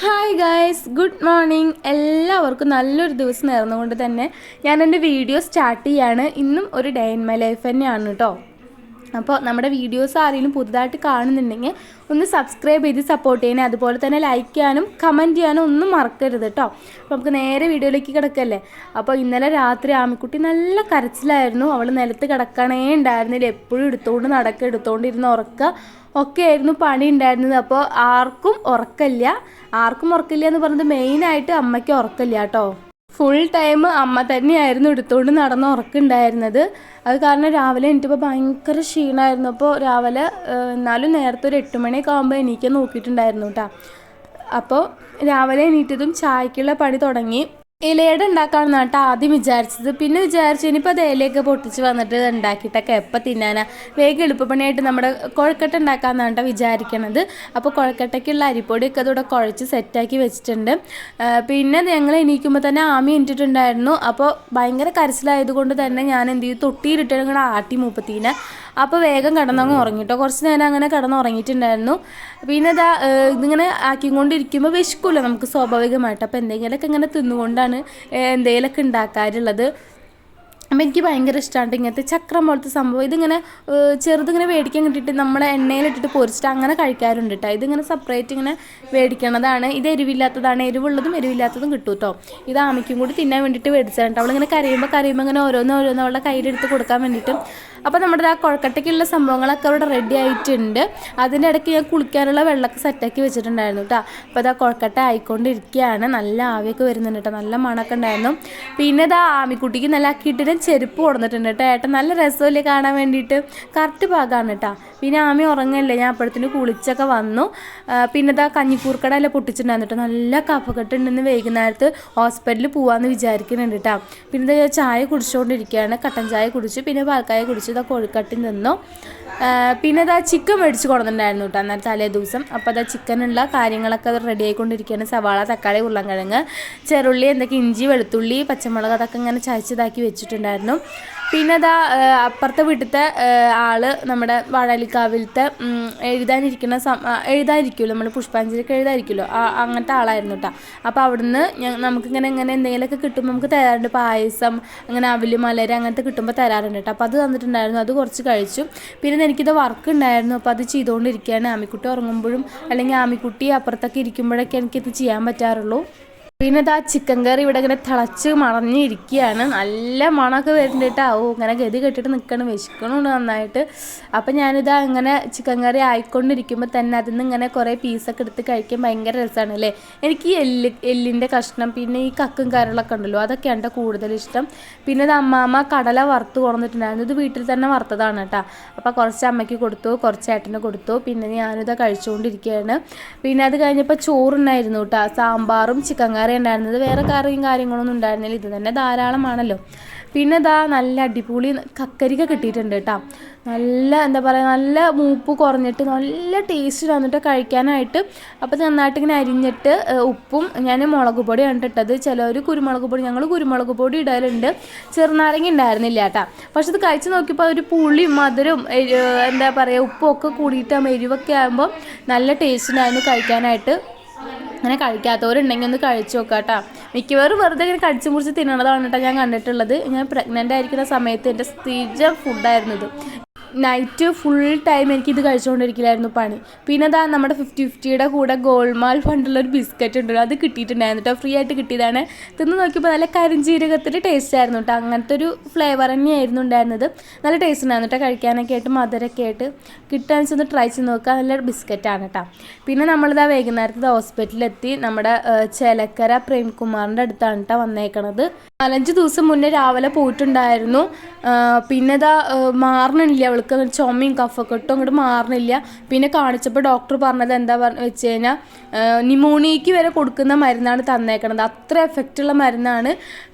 Hi guys good morning എല്ലാവർക്കും നല്ലൊരു ദിവസം നേർന്നുകൊണ്ട് തന്നെ ഞാൻ എന്റെ വീഡിയോ സ്റ്റാർട്ട് ചെയ്യാണ്. ഇന്നും ഒരു ഡേ ഇൻ മൈ ലൈഫ് തന്നെയാണ് കേട്ടോ അപ്പോൾ നമ്മുടെ വീഡിയോസ് ആരെങ്കിലും പുതുതായിട്ട് കാണുന്നുണ്ടെങ്കിൽ ഒന്ന് സബ്സ്ക്രൈബ് ചെയ്ത് സപ്പോർട്ട് ചെയ്യണേ അതുപോലെ തന്നെ ലൈക്ക് ചെയ്യാനും കമന്റ് ചെയ്യാനും ഒന്നും മറക്കരുത് കേട്ടോ. അപ്പോൾ നമുക്ക് നേരെ വീഡിയോയിലേക്ക് കിടക്കല്ലേ? അപ്പോൾ ഇന്നലെ രാത്രി ആമിക്കുട്ടി നല്ല കരച്ചിലായിരുന്നു. അവൾ നിലത്ത് കിടക്കണേ ഉണ്ടായിരുന്നില്ല. എപ്പോഴും എടുത്തുകൊണ്ട് നടക്കുക എടുത്തുകൊണ്ടിരുന്ന് ഉറക്കുക ഒക്കെ ആയിരുന്നു പണി ഉണ്ടായിരുന്നത്. അപ്പോൾ ആർക്കും ഉറക്കമില്ല. ആർക്കും ഉറക്കില്ല എന്ന് പറഞ്ഞത് മെയിനായിട്ട് അമ്മയ്ക്ക് ഉറക്കില്ല കേട്ടോ. ഫുൾ ടൈം അമ്മ തന്നെയായിരുന്നു എടുത്തുകൊണ്ട് നടന്ന് ഉറക്കുണ്ടായിരുന്നത്. അത് കാരണം രാവിലെ എനിക്കിപ്പോൾ ഭയങ്കര ക്ഷീണമായിരുന്നു അപ്പോൾ രാവിലെ എന്നാലും നേരത്തെ ഒരു എട്ട് മണിയൊക്കെ ആകുമ്പോൾ എനിക്ക് നോക്കിയിട്ടുണ്ടായിരുന്നു കേട്ടോ അപ്പോൾ രാവിലെ എണീറ്റതും ചായക്കുള്ള പണി തുടങ്ങി. ഇലയുടെ ഉണ്ടാക്കാമെന്ന് കേട്ടോ ആദ്യം വിചാരിച്ചത്. പിന്നെ വിചാരിച്ചു ഇനിയിപ്പോൾ അത് ഇലയൊക്കെ പൊട്ടിച്ച് വന്നിട്ട് ഉണ്ടാക്കിയിട്ടൊക്കെ എപ്പോൾ തിന്നാനാ. വേഗം എളുപ്പപ്പണിയായിട്ട് നമ്മുടെ കുഴക്കട്ട ഉണ്ടാക്കാമെന്നാണ് കേട്ടോ വിചാരിക്കണത്. അപ്പോൾ കുഴക്കട്ടയ്ക്കുള്ള അരിപ്പൊടിയൊക്കെ അതോടെ കുഴച്ച് സെറ്റാക്കി വെച്ചിട്ടുണ്ട്. പിന്നെ ഞങ്ങൾ എണീക്കുമ്പോൾ തന്നെ ആമി എണീറ്റിട്ടുണ്ടായിരുന്നു അപ്പോൾ ഭയങ്കര കരച്ചിലായതുകൊണ്ട് തന്നെ ഞാൻ എന്ത് ചെയ്തു? തൊട്ടിയിലിട്ട് ഇങ്ങനെ ആട്ടി മൂപ്പത്തീനെ. അപ്പോൾ വേഗം കിടന്നങ്ങ് ഉറങ്ങിട്ടോ. കുറച്ച് നേരം അങ്ങനെ കിടന്ന് ഉറങ്ങിയിട്ടുണ്ടായിരുന്നു പിന്നെ ഇതാ ഇതിങ്ങനെ ആക്കിക്കൊണ്ടിരിക്കുമ്പോൾ വിശക്കില്ല നമുക്ക് സ്വാഭാവികമായിട്ട്. അപ്പോൾ എന്തെങ്കിലുമൊക്കെ ഇങ്ങനെ തിന്നുകൊണ്ടാണ് എന്തെങ്കിലുമൊക്കെ ഉണ്ടാക്കാറുള്ളത് അപ്പം എനിക്ക് ഭയങ്കര ഇഷ്ടമാണ് ഇങ്ങനത്തെ ചക്രം പോലത്തെ സംഭവം. ഇതിങ്ങനെ ചെറുതിങ്ങനെ മേടിക്കാൻ കിട്ടിയിട്ട് നമ്മളെ എണ്ണയിലിട്ടിട്ട് പൊരിച്ചിട്ട് അങ്ങനെ കഴിക്കാറുണ്ട് കേട്ടോ ഇതിങ്ങനെ സെപ്പറേറ്റ് ഇങ്ങനെ മേടിക്കണതാണ് ഇത് എരിവില്ലാത്തതാണ്. എരിവുള്ളതും എരിവില്ലാത്തതും കിട്ടും കേട്ടോ ഇത് ആമിക്കും കൂടി തിന്നാൻ വേണ്ടിയിട്ട് മേടിച്ചാണ് കേട്ടോ അവളിങ്ങനെ കരയുമ്പോൾ കരയുമ്പോൾ ഇങ്ങനെ ഓരോന്ന് ഓരോന്ന് അവളുടെ കയ്യിലെടുത്ത് കൊടുക്കാൻ വേണ്ടിയിട്ട് അപ്പോൾ നമ്മുടെ ആ കുഴക്കട്ടയ്ക്കുള്ള സംഭവങ്ങളൊക്കെ അവിടെ റെഡി ആയിട്ടുണ്ട്. അതിന്റെ ഇടയ്ക്ക് ഞാൻ കുളിക്കാനുള്ള വെള്ളമൊക്കെ സെറ്റാക്കി വെച്ചിട്ടുണ്ടായിരുന്നു കേട്ടോ അപ്പോൾ അതാ കുഴക്കട്ട ആയിക്കൊണ്ടിരിക്കുകയാണ്. നല്ല ആവിയൊക്കെ വരുന്നുണ്ട് കേട്ടോ നല്ല മണമൊക്കെ ഉണ്ടായിരുന്നു. പിന്നെ ഇതാ ആമിക്കുട്ടിക്ക് നല്ല അക്കിയിട്ടിട്ട് ചെരുപ്പ് കൊടുത്തിട്ടുണ്ട് കേട്ടോ ഏട്ടൻ നല്ല രസമല്ലേ കാണാൻ വേണ്ടിയിട്ട്? കറക്റ്റ് ഭാഗമാണ് കേട്ടോ പിന്നെ ആമി ഉറങ്ങല്ലേ? ഞാൻ അപ്പോഴത്തിന് കുളിച്ചൊക്കെ വന്നു. പിന്നെ ഇതാ കഞ്ഞിക്കൂർക്കട എല്ലാം പൊട്ടിച്ചിട്ടുണ്ടായിരുന്നു കേട്ടോ നല്ല കഫക്കെട്ടുണ്ടെന്ന് വൈകുന്നേരത്ത് ഹോസ്പിറ്റലിൽ പോകാമെന്ന് വിചാരിക്കുന്നുണ്ട് കേട്ടോ പിന്നെ ചായ കുടിച്ചുകൊണ്ടിരിക്കുകയാണ് കട്ടൻ ചായ കുടിച്ചു. പിന്നെ പാൽക്കായ കുടിച്ചു. ഇതാ കൊഴുക്കട്ടിൽ നിന്നു പിന്നെ ഇതാ ചിക്കൻ മേടിച്ച് കൊടുത്തിട്ടുണ്ടായിരുന്നു കേട്ടോ അന്നേരം തലേ ദിവസം. അപ്പോൾ അതാ ചിക്കനുള്ള കാര്യങ്ങളൊക്കെ റെഡി ആയിക്കൊണ്ടിരിക്കുകയാണ്. സവാള തക്കാളി ഉരുളൻകിഴങ്ങ് ചെറുള്ളി എന്തൊക്കെ ഇഞ്ചി വെളുത്തുള്ളി പച്ചമുളക് അതൊക്കെ ഇങ്ങനെ ചതച്ചതാക്കി വെച്ചിട്ടുണ്ടായിരുന്നു. പിന്നെ അതാ അപ്പുറത്തെ വീട്ടിലത്തെ ആൾ നമ്മുടെ വാഴാലിക്കാവിലത്തെ എഴുതാനിരിക്കുന്ന എഴുതാനിരിക്കുമല്ലോ നമ്മൾ പുഷ്പാഞ്ജലിക്ക് എഴുതാനിരിക്കുമല്ലോ അങ്ങനത്തെ ആളായിരുന്നു കേട്ടോ അപ്പോൾ അവിടുന്ന് നമുക്ക് ഇങ്ങനെ ഇങ്ങനെ എന്തെങ്കിലുമൊക്കെ കിട്ടുമ്പോൾ നമുക്ക് തരാറുണ്ട്. പായസം അങ്ങനെ അവൽ മലര് അങ്ങനത്തെ കിട്ടുമ്പോൾ തരാറുണ്ട് കേട്ടോ അപ്പോൾ അത് തന്നിട്ടുണ്ടായിരുന്നു അത് കുറച്ച് കഴിച്ചു. പിന്നെ എനിക്കിത് വർക്ക് ഉണ്ടായിരുന്നു. അപ്പോൾ അത് ചെയ്തുകൊണ്ടിരിക്കുകയാണ് ആമിക്കുട്ടി ഉറങ്ങുമ്പോഴും അല്ലെങ്കിൽ ആമിക്കുട്ടി അപ്പുറത്തൊക്കെ ഇരിക്കുമ്പോഴൊക്കെ എനിക്കിത് ചെയ്യാൻ പറ്റാറുള്ളൂ. പിന്നെ ഇതാ ചിക്കൻ കറി ഇവിടെ ഇങ്ങനെ തിളച്ച് മറഞ്ഞിരിക്കുകയാണ് നല്ല മണമൊക്കെ വരുന്നുണ്ട് ഓ ഇങ്ങനെ ഗതി കെട്ടിട്ട് നിൽക്കണം വിശക്കണുണ്ട് നന്നായിട്ട്. അപ്പം ഞാനിതാ ഇങ്ങനെ ചിക്കൻ കറി ആയിക്കൊണ്ടിരിക്കുമ്പോൾ തന്നെ അതിൽ നിന്ന് ഇങ്ങനെ കുറേ പീസൊക്കെ എടുത്ത് കഴിക്കാൻ ഭയങ്കര രസമാണ് അല്ലേ എനിക്ക് ഈ എല്ല് എല്ലിന്റെ കഷ്ണം പിന്നെ ഈ കക്കും കരളൊക്കെ ഉണ്ടല്ലോ അതൊക്കെയാണ് എന്റെ കൂടുതൽ ഇഷ്ടം. പിന്നെ ഇത് അമ്മാമ്മ കടല വറുത്ത് കൊണ്ടിട്ടുണ്ടായിരുന്നു ഇത് വീട്ടിൽ തന്നെ വറുത്തതാണ് കേട്ടോ. അപ്പോൾ കുറച്ച് അമ്മയ്ക്ക് കൊടുത്തു കുറച്ച് ഏട്ടന് കൊടുത്തു. പിന്നെ ഞാനിത് കഴിച്ചുകൊണ്ടിരിക്കുകയാണ്. പിന്നെ അത് കഴിഞ്ഞപ്പോൾ ചോറുണ്ടായിരുന്നു കേട്ടോ. സാമ്പാറും ചിക്കൻ കറി ഉണ്ടായിരുന്നത് വേറെ കറിയും കാര്യങ്ങളൊന്നും ഉണ്ടായിരുന്നില്ല. ഇത് തന്നെ ധാരാളമാണല്ലോ. പിന്നെ ഇതാ നല്ല അടിപൊളി കക്കരിക്ക കിട്ടിയിട്ടുണ്ട് കേട്ടോ. നല്ല എന്താ പറയുക നല്ല മൂപ്പ് കുറഞ്ഞിട്ട് നല്ല ടേസ്റ്റ് വന്നിട്ട് കഴിക്കാനായിട്ട് അപ്പോൾ നന്നായിട്ട് ഇങ്ങനെ അരിഞ്ഞിട്ട് ഉപ്പും ഞാൻ മുളക് പൊടിയാണ് ഇട്ടത്. ചിലർ കുരുമുളക് പൊടി ഞങ്ങൾ കുരുമുളക് പൊടി ഇടലുണ്ട്. ചെറുനാരങ്ങ ഉണ്ടായിരുന്നില്ല കേട്ടോ. പക്ഷെ ഇത് കഴിച്ച് നോക്കിയപ്പോൾ ഒരു പുളിയും മധുരവും എന്താ പറയുക ഉപ്പും ഒക്കെ കൂടിയിട്ട് എരിവൊക്കെ ആകുമ്പോൾ നല്ല ടേസ്റ്റ് ഉണ്ടായിരുന്നു കഴിക്കാനായിട്ട്. അങ്ങനെ കഴിക്കാത്തവരുണ്ടെങ്കിൽ ഒന്ന് കഴിച്ചു നോക്കാം കേട്ടോ മിക്കവാറും വെറുതെ ഇങ്ങനെ കടിച്ചു മുറിച്ച് തിന്നണതാണ് കേട്ടോ ഞാൻ കണ്ടിട്ടുള്ളത്. ഞാൻ പ്രഗ്നന്റ് ആയിരിക്കുന്ന സമയത്ത് എന്റെ സ്ഥിരം ഫുഡായിരുന്നു ഇത്. നൈറ്റ് ഫുൾ ടൈം എനിക്ക് ഇത് കഴിച്ചുകൊണ്ടിരിക്കലായിരുന്നു പണി. പിന്നെ അതാ നമ്മുടെ ഫിഫ്റ്റി ഫിഫ്റ്റിയുടെ കൂടെ ഗോൾമാൽ ഫണ്ടുള്ള ഒരു ബിസ്ക്കറ്റ് ഉണ്ടല്ലോ അത് കിട്ടിയിട്ടുണ്ടായിരുന്നു കേട്ടോ ഫ്രീ ആയിട്ട് കിട്ടിയതാണ്. തിന്ന് നോക്കിയപ്പോൾ നല്ല കരിഞ്ചീരകത്തിന്റെ ടേസ്റ്റ് ആയിരുന്നു കേട്ടോ അങ്ങനത്തെ ഒരു ഫ്ലേവർ തന്നെയായിരുന്നു ഉണ്ടായിരുന്നത്. നല്ല ടേസ്റ്റ് ഉണ്ടായിരുന്നു കേട്ടോ കഴിക്കാനൊക്കെ ആയിട്ട് മധുരമൊക്കെ ആയിട്ട്. കിട്ടാന്ന് വെച്ചൊന്ന് ട്രൈ ചെയ്ത് നോക്കുക നല്ല ബിസ്ക്കറ്റാണ് കേട്ടോ പിന്നെ നമ്മളിതാ വൈകുന്നേരത്ത് ഹോസ്പിറ്റലിലെത്തി നമ്മുടെ ചേലക്കര പ്രേംകുമാറിന്റെ അടുത്താണ് കേട്ടോ വന്നേക്കണത്. നാലഞ്ച് ദിവസം മുന്നേ രാവിലെ പോയിട്ടുണ്ടായിരുന്നു. പിന്നെ ഇതാ മാറണില്ല മാറണില്ല അവൾക്ക് ചുമയും ചുമയും കഫക്കെട്ടും അങ്ങോട്ട് മാറണില്ല. പിന്നെ കാണിച്ചപ്പോൾ ഡോക്ടർ പറഞ്ഞത് എന്താ പറഞ്ഞ വെച്ച് കഴിഞ്ഞാൽ നിമോണിയയ്ക്ക് വരെ കൊടുക്കുന്ന മരുന്നാണ് തന്നേക്കണത്. അത്ര എഫക്റ്റ് ഉള്ള മരുന്നാണ്.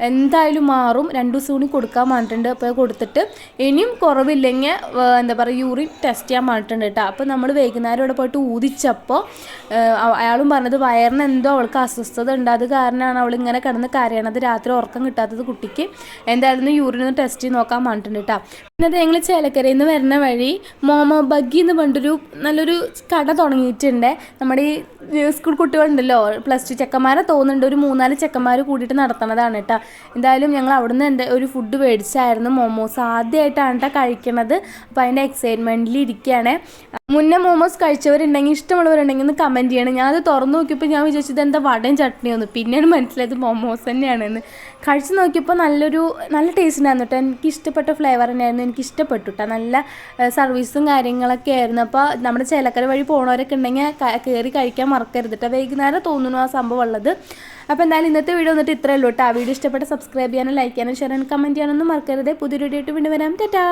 എന്തായാലും മാറും. രണ്ട് ദിവസം കൂടി കൊടുക്കാൻ പറഞ്ഞിട്ടുണ്ട്. അപ്പോൾ കൊടുത്തിട്ട് ഇനിയും കുറവില്ലെങ്കിൽ എന്താ പറയുക യൂറിൻ ടെസ്റ്റ് ചെയ്യാൻ പറഞ്ഞിട്ടുണ്ട് കേട്ടോ. അപ്പോൾ നമ്മൾ വൈകുന്നേരം ഇവിടെ പോയിട്ട് ഊതിച്ചപ്പോൾ അയാളും പറഞ്ഞത് വയറിന് എന്തോ അവൾക്ക് അസ്വസ്ഥത ഉണ്ട്. അത് കാരണമാണ് അവൾ ഇങ്ങനെ കിടന്ന് കരയണത്. രാത്രി ഉറക്കം കിട്ടാത്തത് കുട്ടിക്ക്. എന്തായാലും യൂറിൻ ഒന്ന് ടെസ്റ്റ് ചെയ്ത് നോക്കാൻ പറഞ്ഞിട്ടുണ്ട് കേട്ടോ. പിന്നെ ഞങ്ങൾ ചേലക്കരയിൽ നിന്ന് വരുന്ന വഴി മോമോ ബഗ്ഗി എന്ന് പറഞ്ഞിട്ടൊരു നല്ലൊരു കട തുടങ്ങിയിട്ടുണ്ട്. നമ്മുടെ ഈ സ്കൂൾ കുട്ടികളുണ്ടല്ലോ പ്ലസ് ടു ചെക്കന്മാരെ തോന്നുന്നുണ്ട്. ഒരു മൂന്നാൽ ചെക്കന്മാർ കൂടിയിട്ട് നടത്തണതാണ് കേട്ടോ. എന്തായാലും ഞങ്ങൾ അവിടുന്ന് എന്റെ ഒരു ഫുഡ് മേടിച്ചായിരുന്നു മോമോസ് ആദ്യമായിട്ടാണ് കേട്ടോ കഴിക്കണത്. അപ്പോൾ അതിന്റെ എക്സൈറ്റ്മെന്റിൽ ഇരിക്കുകയാണ് മുന്നേ മോമോസ് കഴിച്ചവരുണ്ടെങ്കിൽ ഇഷ്ടമുള്ളവരുണ്ടെങ്കിൽ ഒന്ന് കമന്റ് ചെയ്യണം. ഞാനത് തുറന്നു നോക്കിയപ്പോൾ ഞാൻ വിചാരിച്ചത് എന്താ വടയും ചട്നിയൊന്ന് പിന്നെയാണ് മനസ്സിലായത് മോമോസ് തന്നെയാണെന്ന്. കഴിച്ചു നോക്കിയപ്പോൾ നല്ലൊരു നല്ല ടേസ്റ്റ് ഉണ്ടായിരുന്നു കേട്ടോ. എനിക്ക് ഇഷ്ടപ്പെട്ട ഫ്ലേവർ തന്നെയായിരുന്നു. എനിക്ക് ഇഷ്ടപ്പെട്ടു കേട്ടോ. നല്ല സർവീസും കാര്യങ്ങളൊക്കെ ആയിരുന്നു. അപ്പോൾ നമ്മുടെ ചേലക്കര വഴി പോണവരൊക്കെ ഉണ്ടെങ്കിൽ കയറി കഴിക്കാൻ മറക്കരുത് കേട്ടോ വൈകുന്നേരം തോന്നുന്നു ആ സംഭവം ഉള്ളത്. അപ്പോൾ എന്തായാലും ഇന്നത്തെ വീഡിയോ വന്നിട്ട് ഇത്രയേ ഉള്ളൂ കേട്ടോ ആ വീഡിയോ ഇഷ്ടപ്പെട്ട സബ്സ്ക്രൈബ് ചെയ്യാനും ലൈക്ക് ചെയ്യാനും ഷെയർ ചെയ്യാനും കമന്റ് ചെയ്യാനൊന്നും മറക്കരുത്. പുതിയൊരു വീഡിയോ ആയിട്ട് വീണ്ടും വരാം. ടാറ്റാ.